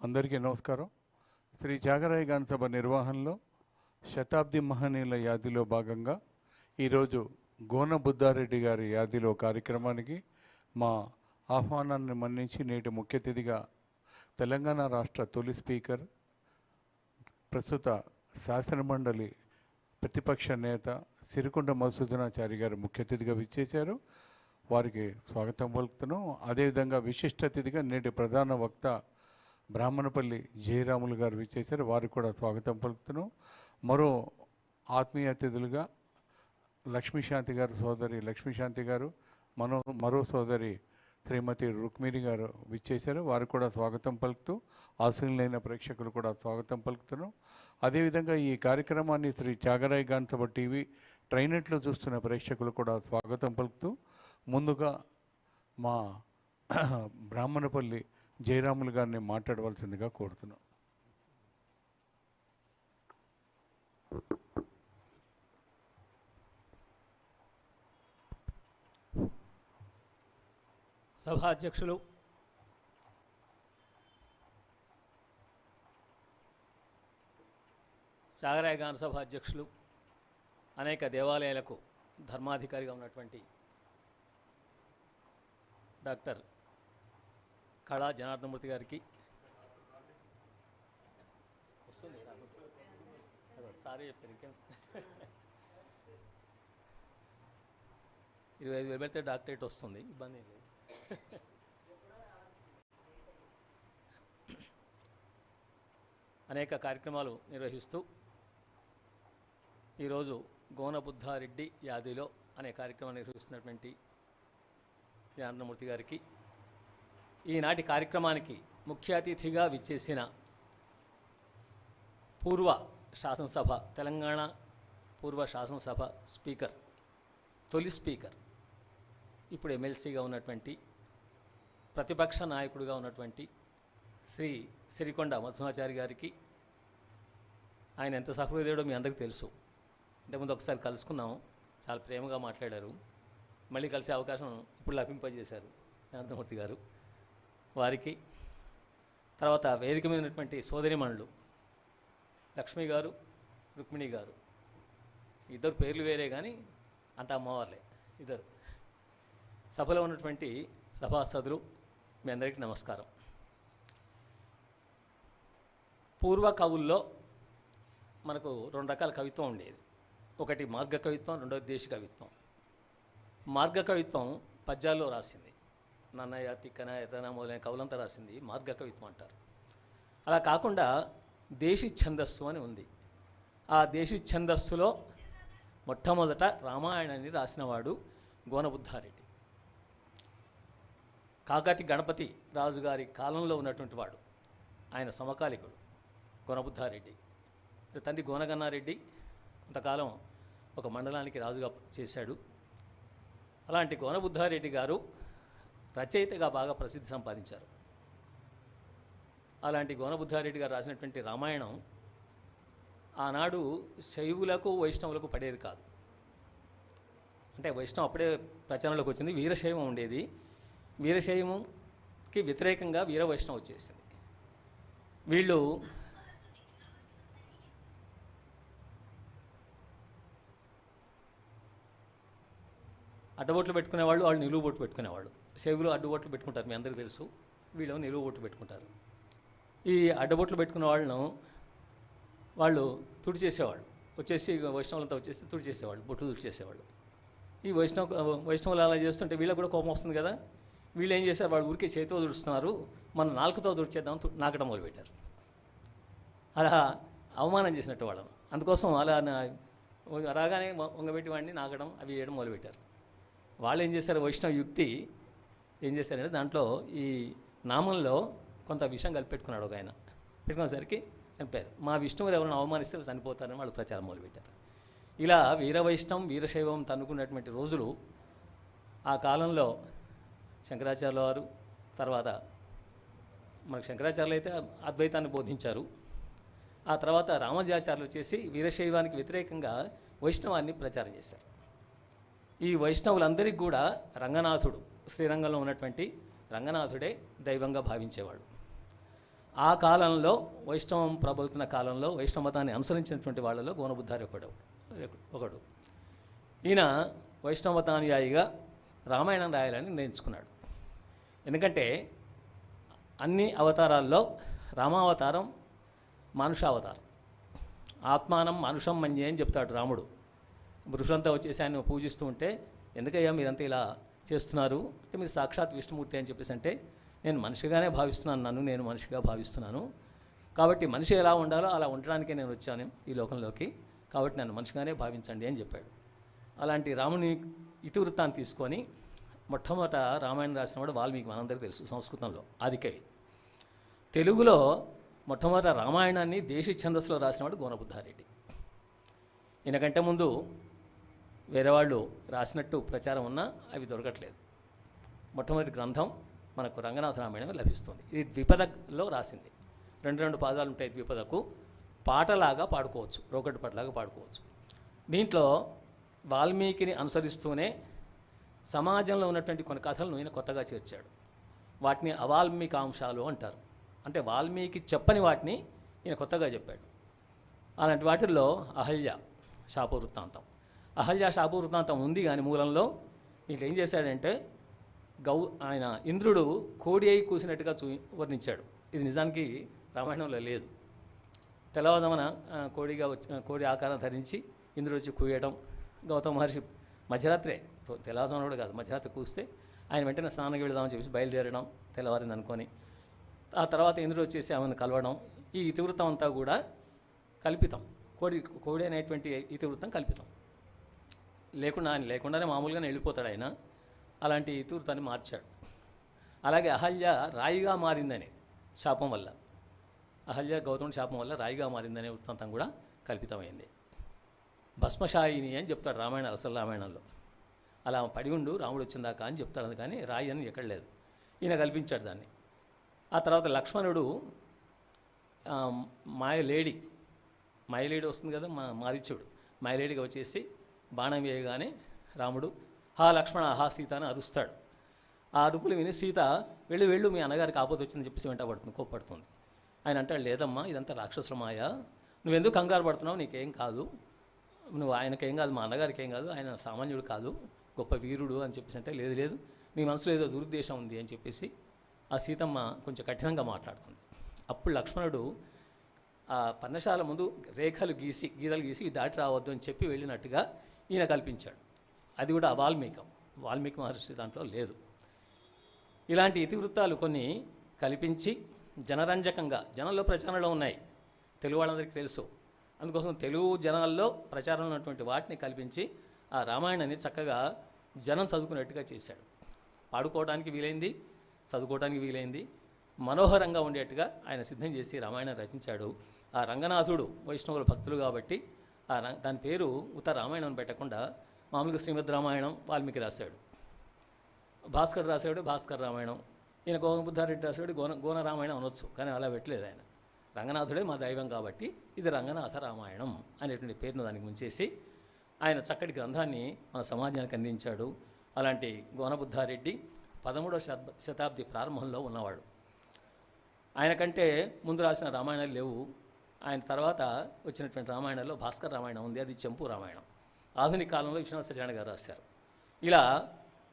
అందరికీ నమస్కారం. శ్రీ జాగరాయ గాన సభ నిర్వహణలో శతాబ్ది మహనీయుల యాదిలో భాగంగా ఈరోజు గోన బుద్ధారెడ్డి గారి యాదిలో కార్యక్రమానికి మా ఆహ్వానాన్ని మన్నించి నేటి ముఖ్య అతిథిగా తెలంగాణ రాష్ట్ర తొలి స్పీకర్ ప్రస్తుత శాసనమండలి ప్రతిపక్ష నేత సిరికొండ మధుసూదనాచారి గారు ముఖ్య అతిథిగా విచ్చేశారు. వారికి స్వాగతం పలుకుతున్నాం అదేవిధంగా విశిష్ట అతిథిగా నేటి ప్రధాన వక్త బ్రాహ్మణపల్లి జయరాములు గారు విచ్చేశారు. వారికి కూడా స్వాగతం పలుకుతున్నాం మరో ఆత్మీయ అతిథులుగా లక్ష్మీశాంతి గారు సోదరి లక్ష్మీశాంతి గారు మనో మరో సోదరి శ్రీమతి రుక్మిణి గారు విచ్చేశారు. వారికి కూడా స్వాగతం పలుకుతూ ఆశీనులైన ప్రేక్షకులు కూడా స్వాగతం పలుకుతున్నాం అదేవిధంగా ఈ కార్యక్రమాన్ని శ్రీ త్యాగరాయ్ గాన్ టీవీ ట్రైనెట్లో చూస్తున్న ప్రేక్షకులు కూడా స్వాగతం పలుకుతూ ముందుగా మా బ్రాహ్మణపల్లి జయరాములు గారిని మాట్లాడవలసిందిగా కోరుతున్నాం. సభాధ్యక్షులు సాగరాయ గాన సభ అధ్యక్షులు అనేక దేవాలయాలకు ధర్మాధికారిగా ఉన్నటువంటి డాక్టర్ కళా జనార్దమూర్తి గారికి. వస్తుంది సారీ చెప్పారు ఇంకేం. ఇరవై ఐదు వేలు పెడితే డాక్టరేట్ వస్తుంది ఇబ్బంది ఏం లేదు. అనేక కార్యక్రమాలు నిర్వహిస్తూ ఈరోజు గోనబుద్ధారెడ్డి యాదిలో అనే కార్యక్రమం నిర్వహిస్తున్నటువంటి జనార్దనమూర్తి గారికి ఈనాటి కార్యక్రమానికి ముఖ్య అతిథిగా విచ్చేసిన పూర్వ శాసనసభ తెలంగాణ పూర్వ శాసనసభ స్పీకర్ తొలి స్పీకర్ ఇప్పుడు ఎమ్మెల్సీగా ఉన్నటువంటి ప్రతిపక్ష నాయకుడిగా ఉన్నటువంటి శ్రీ సిరికొండ మధునాచారి గారికి ఆయన ఎంత సహృదయుడో మీ అందరికీ తెలుసు. ఇంతకుముందు ఒకసారి కలుసుకున్నాం చాలా ప్రేమగా మాట్లాడారు. మళ్ళీ కలిసే అవకాశం ఇప్పుడు లభింపజేశారు జనార్దమూర్తి గారు. వారికి తర్వాత వేదిక మీద ఉన్నటువంటి సోదరిమణులు లక్ష్మి గారు రుక్మిణి గారు. ఇద్దరు పేర్లు వేరే కానీ అంత అమ్మవార్లే ఇద్దరు. సభలో ఉన్నటువంటి సభాసదులు మీ అందరికీ నమస్కారం. పూర్వ కవుల్లో మనకు రెండు రకాల కవిత్వం ఉండేది. ఒకటి మార్గ కవిత్వం రెండోది దేశ కవిత్వం మార్గకవిత్వం పద్యాల్లో రాసింది. నన్నయ్య తిక్కన ఎర్రన మొదలైన కవులంతా రాసింది మార్గకవిత్వం అంటారు. అలా కాకుండా దేశి ఛందస్సు అని ఉంది. ఆ దేశి ఛందస్సులో మొట్టమొదట రామాయణాన్ని రాసినవాడు గోనబుద్ధారెడ్డి. కాకతి గణపతి రాజుగారి కాలంలో ఉన్నటువంటి వాడు. ఆయన సమకాలికుడు గోనబుద్ధారెడ్డి. తండ్రి గోనగన్నారెడ్డి కొంతకాలం ఒక మండలానికి రాజుగా చేశాడు. అలాంటి గోనబుద్ధారెడ్డి గారు రచయితగా బాగా ప్రసిద్ధి సంపాదించారు. అలాంటి గోనబుద్ధారెడ్డి గారు రాసినటువంటి రామాయణం ఆనాడు శైవులకు వైష్ణవులకు పడేది కాదు. అంటే వైష్ణవం అప్పుడే ప్రచారంలోకి వచ్చింది. వీరశైవం ఉండేది. వీరశైవంకి వ్యతిరేకంగా వీర వైష్ణవం వచ్చేసింది. వీళ్ళు అడ్డబొట్లు పెట్టుకునేవాళ్ళు వాళ్ళు నిలువు బొట్టు పెట్టుకునేవాళ్ళు. సేవులు అడ్డుబొట్లు పెట్టుకుంటారు మీ అందరికీ తెలుసు. వీళ్ళు నిలువు బొట్టు పెట్టుకుంటారు. ఈ అడ్డబొట్లు పెట్టుకున్న వాళ్ళను వాళ్ళు తుడి చేసేవాళ్ళు. వచ్చేసి వైష్ణవులంతా వచ్చేసి తుడి చేసేవాళ్ళు బొట్లు తుడి చేసేవాళ్ళు. ఈ వైష్ణవ వైష్ణవులు అలా చేస్తుంటే వీళ్ళకి కూడా కోపం వస్తుంది కదా? వీళ్ళు ఏం చేశారు? వాళ్ళు ఊరికే చేతితో తుడుస్తున్నారు. మనం నాలుకతో తుడిచేద్దాం తు- నాకడం మొదలుపెట్టారు. అలా అవమానం చేసినట్టు వాళ్ళను. అందుకోసం అలా రాగానే వంగబెట్టి వాడిని నాకడం అవి చేయడం మొదలుపెట్టారు. వాళ్ళు ఏం చేశారు? వైష్ణవ యుక్తి ఏం చేశారంటే దాంట్లో ఈ నామంలో కొంత విషయం కలిపెట్టుకున్నాడు ఒక ఆయన. పెట్టుకునేసరికి చంపారు. మా విష్ణువులు ఎవరైనా అవమానిస్తే చనిపోతారని వాళ్ళు ప్రచారం మొదలుపెట్టారు. ఇలా వీరవైష్ణవం వీరశైవం తన్నుకున్నటువంటి రోజులు ఆ కాలంలో శంకరాచార్యుల వారు తర్వాత మనకు శంకరాచార్యులు అయితే అద్వైతాన్ని బోధించారు. ఆ తర్వాత రామానుజాచార్యులు వచ్చేసి వీరశైవానికి వ్యతిరేకంగా వైష్ణవాన్ని ప్రచారం చేశారు. ఈ వైష్ణవులందరికీ కూడా రంగనాథుడు శ్రీరంగంలో ఉన్నటువంటి రంగనాథుడే దైవంగా భావించేవాడు. ఆ కాలంలో వైష్ణవం ప్రబలుతున్న కాలంలో వైష్ణవ మతాన్ని అనుసరించినటువంటి వాళ్ళలో గోనబుద్ధారి ఒకడు ఒకడు. ఈయన వైష్ణవ మతానుయాయిగా రామాయణం రాయాలని నిర్ణయించుకున్నాడు. ఎందుకంటే అన్ని అవతారాల్లో రామావతారం మానుషావతారం. ఆత్మానం మనుషం మన్యే అని చెప్తాడు రాముడు. ఋషులంతా వచ్చేసి ఆయన పూజిస్తూ ఉంటే ఎందుకయ్యా మీరంతా ఇలా చేస్తున్నారు? అంటే మీరు సాక్షాత్ విష్ణుమూర్తి అని చెప్పేసి అంటే నేను మనిషిగానే భావిస్తున్నాను నన్ను నేను మనిషిగా భావిస్తున్నాను. కాబట్టి మనిషి ఎలా ఉండాలో అలా ఉండడానికే నేను వచ్చాను ఈ లోకంలోకి. కాబట్టి నన్ను మనిషిగానే భావించండి అని చెప్పాడు. అలాంటి రాముని ఇతివృత్తాన్ని తీసుకొని మొట్టమొదట రామాయణం రాసినవాడు వాల్మీకి మనందరికీ తెలుసు సంస్కృతంలో ఆదికవి తెలుగులో మొట్టమొదట రామాయణాన్ని దేశీ ఛందస్సులో రాసినవాడు గోనబుద్ధారెడ్డి. ఈయనకంటే ముందు వేరే వాళ్ళు రాసినట్టు ప్రచారం ఉన్నా అవి దొరకట్లేదు. మొట్టమొదటి గ్రంథం మనకు రంగనాథ రామాయణం లభిస్తుంది. ఇది ద్విపదలో రాసింది. రెండు రెండు పాదాలు ఉంటాయి ద్విపదకు. పాటలాగా పాడుకోవచ్చు. రోకటి పాటలాగా పాడుకోవచ్చు. దీంట్లో వాల్మీకిని అనుసరిస్తూనే సమాజంలో ఉన్నటువంటి కొన్ని కథలను ఈయన కొత్తగా చేర్చాడు. వాటిని అవాల్మీకాంశాలు అంటారు. అంటే వాల్మీకి చెప్పని వాటిని ఈయన కొత్తగా చెప్పాడు. అలాంటి వాటిల్లో అహల్య శాప వృత్తాంతం అహల్యా శాప వృత్తాంతం ఉంది కానీ మూలంలో వీళ్ళు ఏం చేశాడంటే గౌ ఆయన ఇంద్రుడు కోడి అయి కూసినట్టుగా చూ వర్ణించాడు. ఇది నిజానికి రామాయణంలో లేదు. తెల్లవారుజామున కోడిగా వచ్చి కోడి ఆకారం ధరించి ఇంద్రుడు వచ్చి కూయడం గౌతమ మహర్షి మధ్యరాత్రే తెల్లవారుజామున కూడా కాదు మధ్యరాత్రి కూస్తే ఆయన వెంటనే స్నానంకి వెళదామని చెప్పేసి బయలుదేరడం తెల్లవారింది అనుకొని ఆ తర్వాత ఇంద్రుడు వచ్చేసి ఆమెను కలవడం ఈ ఇతివృత్తం అంతా కూడా కల్పితం. కోడి కోడి అనేటువంటి ఇతివృత్తం కల్పితం. లేకుండా ఆయన లేకుండానే మామూలుగానే వెళ్ళిపోతాడు ఆయన. అలాంటి తూర్తాన్ని మార్చాడు. అలాగే అహల్య రాయిగా మారిందని శాపం వల్ల. అహల్య గౌతముడి శాపం వల్ల రాయిగా మారిందనే వృత్తాంతం కూడా కల్పితమైంది. భస్మశాయిని అని చెప్తాడు రామాయణ అసలు రామాయణంలో. అలా పడి ఉండు రాముడు వచ్చిందాకా అని చెప్తాడు. అందుకని రాయి అని ఎక్కడ లేదు. ఈయన కల్పించాడు దాన్ని. ఆ తర్వాత లక్ష్మణుడు మాయలేడి మాయలేడి వస్తుంది కదా మా మారిచ్చుడు మాయలేడిగా వచ్చేసి బాణం వేయగానే రాముడు హా లక్ష్మణ హా సీత అని అరుస్తాడు. ఆ అరుపులు విని సీత వెళ్ళి వెళ్ళు మీ అన్నగారికి ఆపద వచ్చిందని చెప్పేసి వెంట పడుతుంది కోప్పడుతుంది. ఆయన అంటాడు లేదమ్మా ఇదంతా రాక్షసుల మాయ నువ్వెందుకు కంగారు పడుతున్నావు? నీకేం కాదు. నువ్వు ఆయనకేం కాదు మా అన్నగారికి ఏం కాదు ఆయన సామాన్యుడు కాదు గొప్ప వీరుడు అని చెప్పేసి అంటే లేదు లేదు నీ మనసులో ఏదో దురుద్దేశం ఉంది అని చెప్పేసి ఆ సీతమ్మ కొంచెం కఠినంగా మాట్లాడుతుంది. అప్పుడు లక్ష్మణుడు ఆ పర్ణశాల ముందు రేఖలు గీసి గీతలు గీసి దాటి రావద్దు అని చెప్పి వెళ్ళినట్టుగా ఈయన కల్పించాడు. అది కూడా వాల్మీకం. వాల్మీకి మహర్షి దాంట్లో లేదు. ఇలాంటి ఇతివృత్తాలు కొన్ని కల్పించి జనరంజకంగా జనంలో ప్రచారంలో ఉన్నాయి. తెలుగు వాళ్ళందరికీ తెలుసు. అందుకోసం తెలుగు జనాల్లో ప్రచారం ఉన్నటువంటి వాటిని కల్పించి ఆ రామాయణాన్ని చక్కగా జనం చదువుకునేట్టుగా చేశాడు. పాడుకోవడానికి వీలైంది చదువుకోవడానికి వీలైంది మనోహరంగా ఉండేట్టుగా ఆయన సిద్ధం చేసి రామాయణం రచించాడు. ఆ రంగనాథుడు వైష్ణవుల భక్తులు కాబట్టి దాని పేరు ఉత్త రామాయణం అని పెట్టకుండా మామూలుగా శ్రీమద్ రామాయణం వాల్మీకి రాశాడు. భాస్కర్ రాశాడు భాస్కర్ రామాయణం. ఈయన గోన బుద్ధారెడ్డి రాశాడు గోన గోన రామాయణం అనొచ్చు కానీ అలా పెట్టలేదు ఆయన. రంగనాథుడే మా దైవం కాబట్టి ఇది రంగనాథ రామాయణం అనేటువంటి పేరును దానికి ముంచేసి ఆయన చక్కటి గ్రంథాన్ని మన సమాజానికి అందించాడు. అలాంటి గోనబుద్ధారెడ్డి పదమూడవ శత శతాబ్ది ప్రారంభంలో ఉన్నవాడు. ఆయన కంటే ముందు రాసిన రామాయణాలు లేవు. ఆయన తర్వాత వచ్చినటువంటి రామాయణంలో భాస్కర్ రామాయణం ఉంది అది చెంపు రామాయణం. ఆధునిక కాలంలో విశ్వనాథ సత్యనారాయణ గారు రాశారు. ఇలా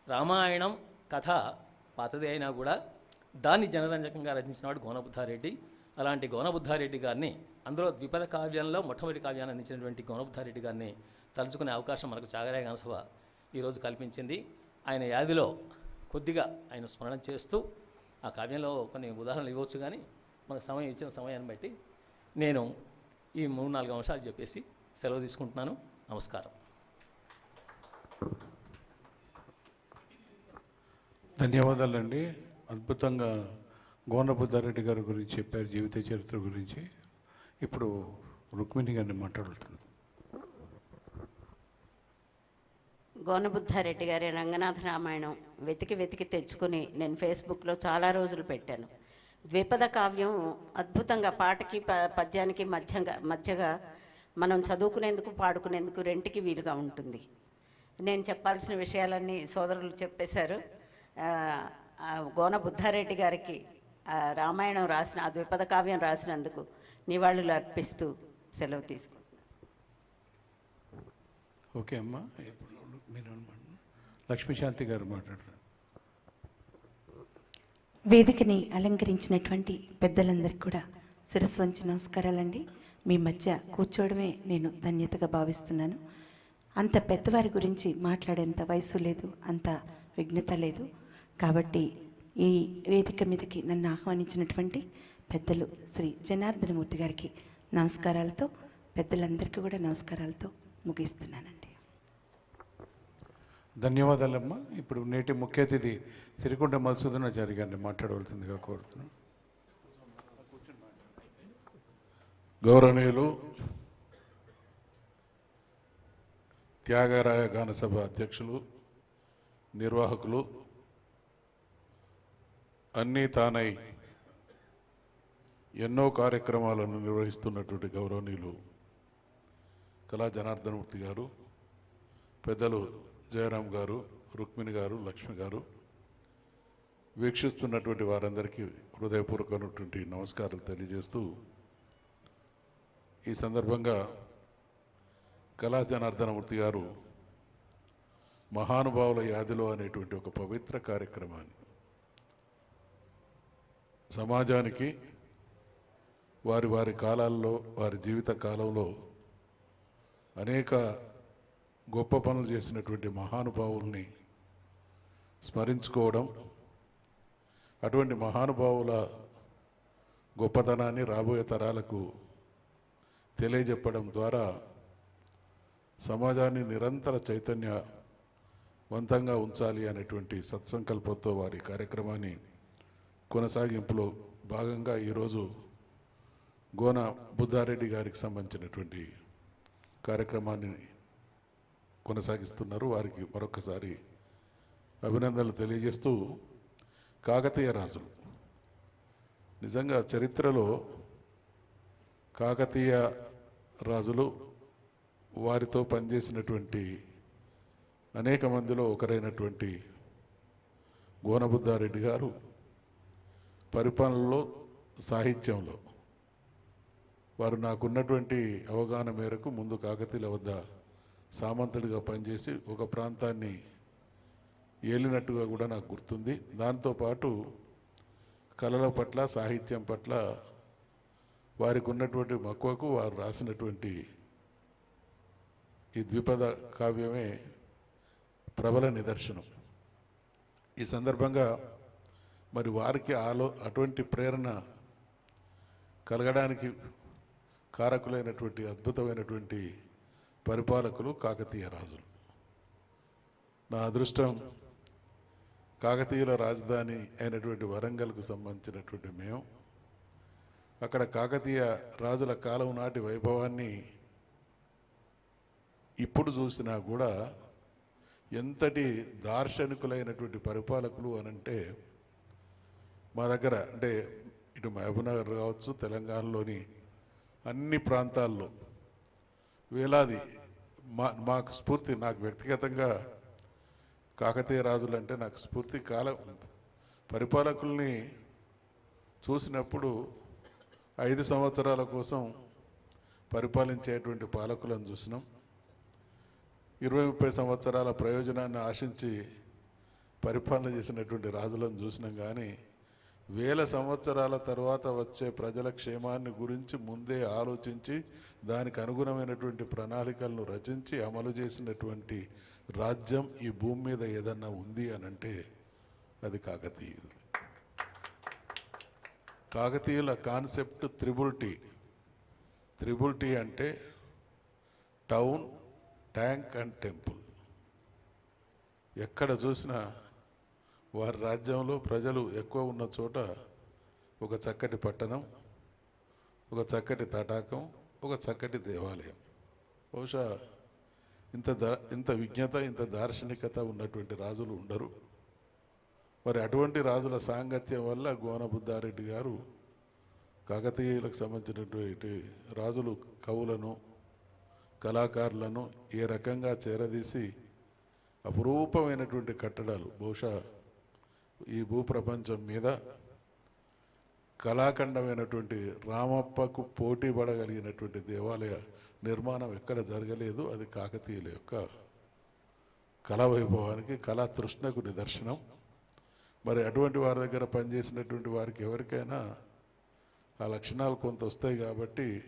రామాయణం కథ పాతదే అయినా కూడా దాన్ని జనరంజకంగా రచించినవాడు గోనబుద్ధారెడ్డి. అలాంటి గోనబుద్ధారెడ్డి గారిని అందులో ద్విపద కావ్యంలో మొట్టమొదటి కావ్యాన్ని అందించినటువంటి గోనబుద్ధారెడ్డి గారిని తలుచుకునే అవకాశం మనకు చాగరాయ గణసభ ఈరోజు కల్పించింది. ఆయన యాదిలో కొద్దిగా ఆయన స్మరణ చేస్తూ ఆ కావ్యంలో కొన్ని ఉదాహరణలు ఇవ్వచ్చు కానీ మనకు సమయం ఇచ్చిన సమయాన్ని బట్టి నేను ఈ మూడు నాలుగు అంశాలు చెప్పేసి సెలవు తీసుకుంటున్నాను. నమస్కారం. ధన్యవాదాలండి. అద్భుతంగా గోనబుద్ధారెడ్డి గారి గురించి చెప్పారు జీవిత చరిత్ర గురించి. ఇప్పుడు రుక్మిణి గారిని మాట్లాడుతుంది గోనబుద్ధారెడ్డి గారి రంగనాథ రామాయణం వెతికి వెతికి తెచ్చుకుని నేను ఫేస్బుక్లో చాలా రోజులు పెట్టాను. ద్విపద కావ్యం అద్భుతంగా పాటకి ప- పద్యానికి మధ్యగా మధ్యగా మనం చదువుకునేందుకు పాడుకునేందుకు రెంటికి వీలుగా ఉంటుంది. నేను చెప్పాల్సిన విషయాలన్నీ సోదరులు చెప్పేశారు. గోన బుద్ధారెడ్డి గారికి రామాయణం రాసిన ఆ ద్విపద కావ్యం రాసినందుకు నివాళులు అర్పిస్తూ సెలవు తీసుకుంటున్నాను. ఓకే అమ్మా. ఇప్పుడు మీరు లక్ష్మీశాంతి గారు మాట్లాడతారు. వేదికని అలంకరించినటువంటి పెద్దలందరికీ కూడా శిరస్సు వంచి నమస్కారాలండి. మీ మధ్య కూర్చోవడమే నేను ధన్యతగా భావిస్తున్నాను. అంత పెద్దవారి గురించి మాట్లాడేంత వయసు లేదు అంత విఘ్నత లేదు. కాబట్టి ఈ వేదిక మీదకి నన్ను ఆహ్వానించినటువంటి పెద్దలు శ్రీ జనార్దనమూర్తి గారికి నమస్కారాలతో పెద్దలందరికీ కూడా నమస్కారాలతో ముగిస్తున్నానండి. ధన్యవాదాలమ్మా. ఇప్పుడు నేటి ముఖ్య అతిథి సిరికొండ మధుసూదనాచారి గారిని మాట్లాడవలసిందిగా కోరుతున్నాను గౌరవనీయులు త్యాగరాయ గానసభ అధ్యక్షులు నిర్వాహకులు అన్నీ తానై ఎన్నో కార్యక్రమాలను నిర్వహిస్తున్నటువంటి గౌరవనీయులు కళా జనార్దనమూర్తి గారు పెద్దలు జయరాం గారు రుక్మిణి గారు లక్ష్మి గారు వీక్షిస్తున్నటువంటి వారందరికీ హృదయపూర్వకమైనటువంటి నమస్కారాలు తెలియజేస్తూ ఈ సందర్భంగా కళా జనార్దనమూర్తి గారు మహానుభావుల యాదిలో అనేటువంటి ఒక పవిత్ర కార్యక్రమాన్ని సమాజానికి వారి వారి కాలాల్లో వారి జీవిత కాలంలో అనేక గొప్ప పనులు చేసినటువంటి మహానుభావుల్ని స్మరించుకోవడం అటువంటి మహానుభావుల గొప్పతనాన్ని రాబోయే తరాలకు తెలియజెప్పడం ద్వారా సమాజాన్ని నిరంతర చైతన్యవంతంగా ఉంచాలి అనేటువంటి సత్సంకల్పంతో వారి కార్యక్రమాన్ని కొనసాగింపులో భాగంగా ఈరోజు గోన బుద్ధారెడ్డి గారికి సంబంధించినటువంటి కార్యక్రమాన్ని కొనసాగిస్తున్నారు. వారికి మరొకసారి అభినందనలు తెలియజేస్తూ కాకతీయ రాజులు. నిజంగా చరిత్రలో కాకతీయ రాజులు వారితో పనిచేసినటువంటి అనేక మందిలో ఒకరైనటువంటి గోనబుద్ధారెడ్డి గారు పరిపాలనలో సాహిత్యంలో. వారు నాకున్నటువంటి అవగాహన మేరకు ముందు కాకతీయుల వద్ద సామంతుడిగా పనిచేసి ఒక ప్రాంతాన్ని ఏలినట్టుగా కూడా నాకు గుర్తుంది. దాంతోపాటు కళల పట్ల సాహిత్యం పట్ల వారికి ఉన్నటువంటి మక్కువకు వారు రాసినటువంటి ఈ ద్విపద కావ్యమే ప్రబల నిదర్శనం. ఈ సందర్భంగా మరి వారికి ఆలో అటువంటి ప్రేరణ కలగడానికి కారకులైనటువంటి అద్భుతమైనటువంటి పరిపాలకులు కాకతీయ రాజులు. నా అదృష్టం కాకతీయుల రాజధాని అయినటువంటి వరంగల్కు సంబంధించినటువంటి మేము అక్కడ కాకతీయ రాజుల కాలం నాటి వైభవాన్ని ఇప్పుడు చూసినా కూడా ఎంతటి దార్శనికులైనటువంటి పరిపాలకులు అనంటే మా దగ్గర అంటే ఇటు మహబూబ్నగర్ కావచ్చు తెలంగాణలోని అన్ని ప్రాంతాల్లో వేలాది మా మాకు స్ఫూర్తి నాకు వ్యక్తిగతంగా కాకతీయ రాజులు అంటే నాకు స్ఫూర్తి కాల పరిపాలకుల్ని చూసినప్పుడు ఐదు సంవత్సరాల కోసం పరిపాలించేటువంటి పాలకులను చూసినాం. ఇరవై ముప్పై సంవత్సరాల ప్రయోజనాన్ని ఆశించి పరిపాలన చేసినటువంటి రాజులను చూసినాం. కానీ వేల సంవత్సరాల తర్వాత వచ్చే ప్రజల క్షేమాన్ని గురించి ముందే ఆలోచించి దానికి అనుగుణమైనటువంటి ప్రణాళికలను రచించి అమలు చేసినటువంటి రాజ్యం ఈ భూమి మీద ఏదన్నా ఉంది అని అంటే అది కాకతీయులు. కాకతీయుల concept triple T. Triple T అంటే టౌన్ ట్యాంక్ అండ్ టెంపుల్. ఎక్కడ చూసినా వారి రాజ్యంలో ప్రజలు ఎక్కువ ఉన్న చోట ఒక చక్కటి పట్టణం ఒక చక్కటి తటాకం ఒక చక్కటి దేవాలయం. బహుశా ఇంత ద ఇంత విజ్ఞత ఇంత దార్శనికత ఉన్నటువంటి రాజులు ఉండరు. మరి అటువంటి రాజుల సాంగత్యం వల్ల గోనబుద్ధారెడ్డి గారు కాకతీయులకు సంబంధించినటువంటి రాజులు కవులను కళాకారులను ఏ రకంగా చేరదీసి అపురూపమైనటువంటి కట్టడాలు బహుశా ఈ భూప్రపంచం మీద కళాఖండమైనటువంటి రామప్పకు పోటీ పడగలిగినటువంటి దేవాలయ నిర్మాణం ఎక్కడ జరగలేదు అది కాకతీయుల యొక్క కళా వైభవానికి కళా తృష్ణకు నిదర్శనం. మరి అటువంటి వారి దగ్గర పనిచేసినటువంటి వారికి ఎవరికైనా ఆ లక్షణాలు కొంత వస్తాయి కాబట్టి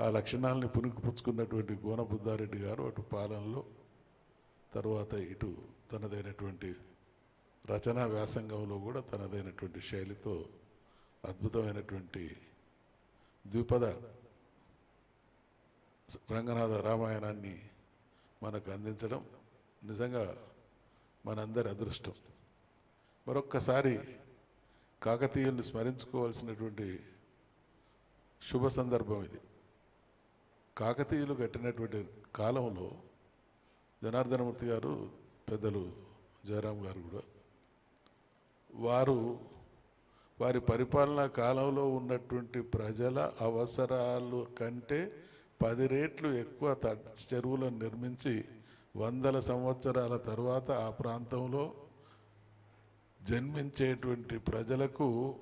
ఆ లక్షణాలని పుణుకుపుచ్చుకున్నటువంటి గోనబుద్ధారెడ్డి గారు అటు పాలనలో తర్వాత ఇటు తనదైనటువంటి రచనా వ్యాసంగంలో కూడా తనదైనటువంటి శైలితో అద్భుతమైనటువంటి ద్విపద రంగనాథ రామాయణాన్ని మనకు అందించడం నిజంగా మనందరి అదృష్టం. మరొక్కసారి కాకతీయుల్ని స్మరించుకోవాల్సినటువంటి శుభ సందర్భం ఇది. కాకతీయులు కట్టినటువంటి కాలంలో జనార్దనమూర్తి గారు పెద్దలు జయరాం గారు కూడా వారు వారి పరిపాలనా కాలంలో ఉన్నటువంటి ప్రజల అవసరాలు కంటే పది రేట్లు ఎక్కువ త- చెరువులను నిర్మించి వందల సంవత్సరాల తర్వాత ఆ ప్రాంతంలో జన్మించేటువంటి ప్రజలకు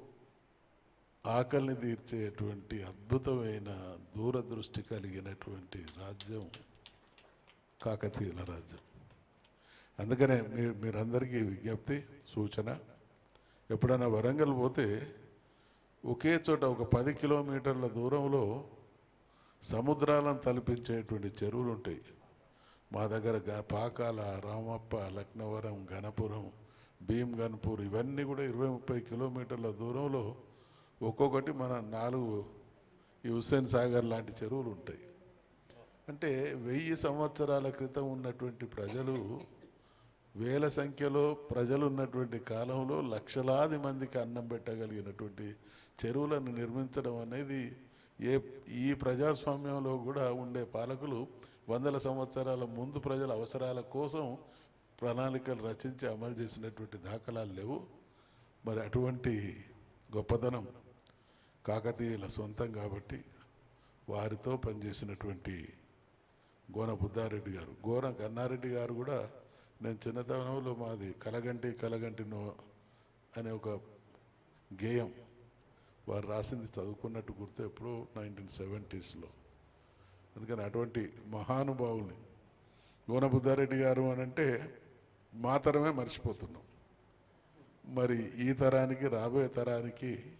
ఆకలిని తీర్చేటువంటి అద్భుతమైన దూరదృష్టి కలిగినటువంటి రాజ్యం కాకతీయుల రాజ్యం. అందుకనే మీ మీరందరికీ విజ్ఞప్తి సూచన. ఎప్పుడైనా వరంగల్ పోతే ఒకే చోట ఒక పది కిలోమీటర్ల దూరంలో సముద్రాలను తలపించేటువంటి చెరువులు ఉంటాయి. మా దగ్గర గ పాకాల రామప్ప లక్నవరం గణపురం భీమ్ గన్పూర్ ఇవన్నీ కూడా ఇరవై ముప్పై కిలోమీటర్ల దూరంలో ఒక్కొక్కటి మన నాలుగు ఈ హుస్సేన్ సాగర్ లాంటి చెరువులు ఉంటాయి. అంటే వెయ్యి సంవత్సరాల క్రితం ఉన్నటువంటి ప్రజలు వేల సంఖ్యలో ప్రజలు ఉన్నటువంటి కాలంలో లక్షలాది మందికి అన్నం పెట్టగలిగినటువంటి చెరువులను నిర్మించడం అనేది ఏ ఈ ప్రజాస్వామ్యంలో కూడా ఉండే పాలకులు వందల సంవత్సరాల ముందు ప్రజల అవసరాల కోసం ప్రణాళికలు రచించి అమలు చేసినటువంటి దాఖలాలు లేవు. మరి అటువంటి గొప్పతనం కాకతీయుల సొంతం కాబట్టి వారితో పనిచేసినటువంటి గోన బుద్ధారెడ్డి గారు గోన గన్నారెడ్డి గారు కూడా నేను చిన్నతనంలో మాది కలగంటి కలగంటి నో అనే ఒక గేయం వారు రాసింది చదువుకున్నట్టు గుర్తు ఎప్పుడో నైన్టీన్ సెవెంటీస్లో. అందుకని అటువంటి మహానుభావుల్ని గోనబుద్ధారెడ్డి గారు అని అంటే మాత్రమే మర్చిపోతున్నాం. మరి ఈ తరానికి రాబోయే తరానికి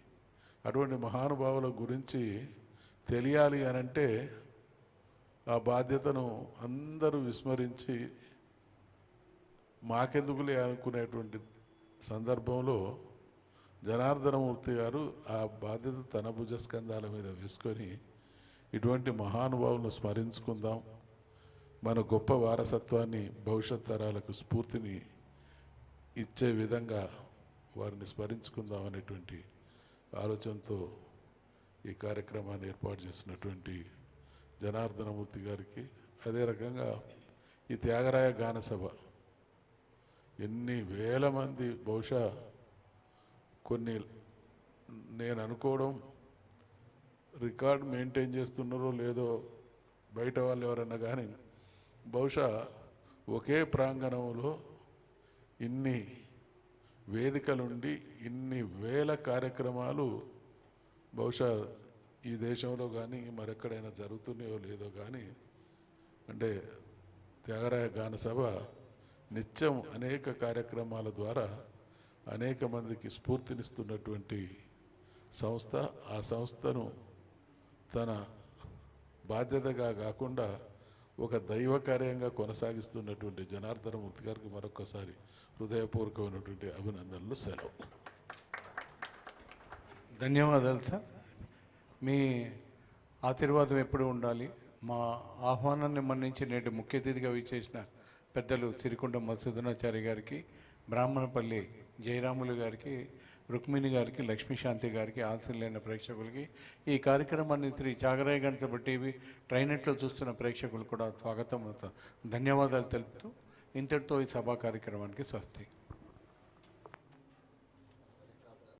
అటువంటి మహానుభావుల గురించి తెలియాలి అని అంటే ఆ బాధ్యతను అందరూ విస్మరించి మాకెందుకులే అనుకునేటువంటి సందర్భంలో జనార్దనమూర్తి గారు ఆ బాధ్యత తన భుజస్కంధాల మీద వేసుకొని ఇటువంటి మహానుభావులను స్మరించుకుందాం. మన గొప్ప వారసత్వాన్ని భవిష్యత్ తరాలకు స్ఫూర్తిని ఇచ్చే విధంగా వారిని స్మరించుకుందాం అనేటువంటి ఆలోచనతో ఈ కార్యక్రమాన్ని ఏర్పాటు చేసినటువంటి జనార్దనమూర్తి గారికి. అదే రకంగా ఈ త్యాగరాయ గానసభ ఎన్ని వేల మంది బహుశా కొన్ని నేను అనుకోవడం రికార్డ్ మెయింటైన్ చేస్తున్నారో లేదో బయట వాళ్ళు ఎవరన్నా కానీ బహుశా ఒకే ప్రాంగణంలో ఇన్ని వేదికలుండి ఇన్ని వేల కార్యక్రమాలు బహుశా ఈ దేశంలో కానీ మరెక్కడైనా జరుగుతున్నాయో లేదో కానీ అంటే త్యాగరాయ గాన సభ నిత్యం అనేక కార్యక్రమాల ద్వారా అనేక మందికి స్ఫూర్తినిస్తున్నటువంటి సంస్థ ఆ సంస్థను తన బాధ్యతగా కాకుండా ఒక దైవ కార్యంగా కొనసాగిస్తున్నటువంటి జనార్దనమూర్తి గారికి మరొకసారి హృదయపూర్వకమైనటువంటి అభినందనలు సెలవు. ధన్యవాదాలు సార్. మీ ఆశీర్వాదం ఎప్పుడు ఉండాలి? మా ఆహ్వానాన్ని మన్నించి నేటి ముఖ్య అతిథిగా విచ్చేసిన పెద్దలు సిరికొండ మధుసూదనాచారి గారికి బ్రాహ్మణపల్లి జయరాములు గారికి రుక్మిణి గారికి లక్ష్మీశాంతి గారికి ఆశీర్లైన ప్రేక్షకులకి ఈ కార్యక్రమాన్ని శ్రీ చాగరాయ గణసభ టీవీ ట్రైనెట్లో చూస్తున్న ప్రేక్షకులు కూడా స్వాగతం. ధన్యవాదాలు తెలుపుతూ ఇంతటితో ఈ సభా కార్యక్రమానికి స్వస్తి.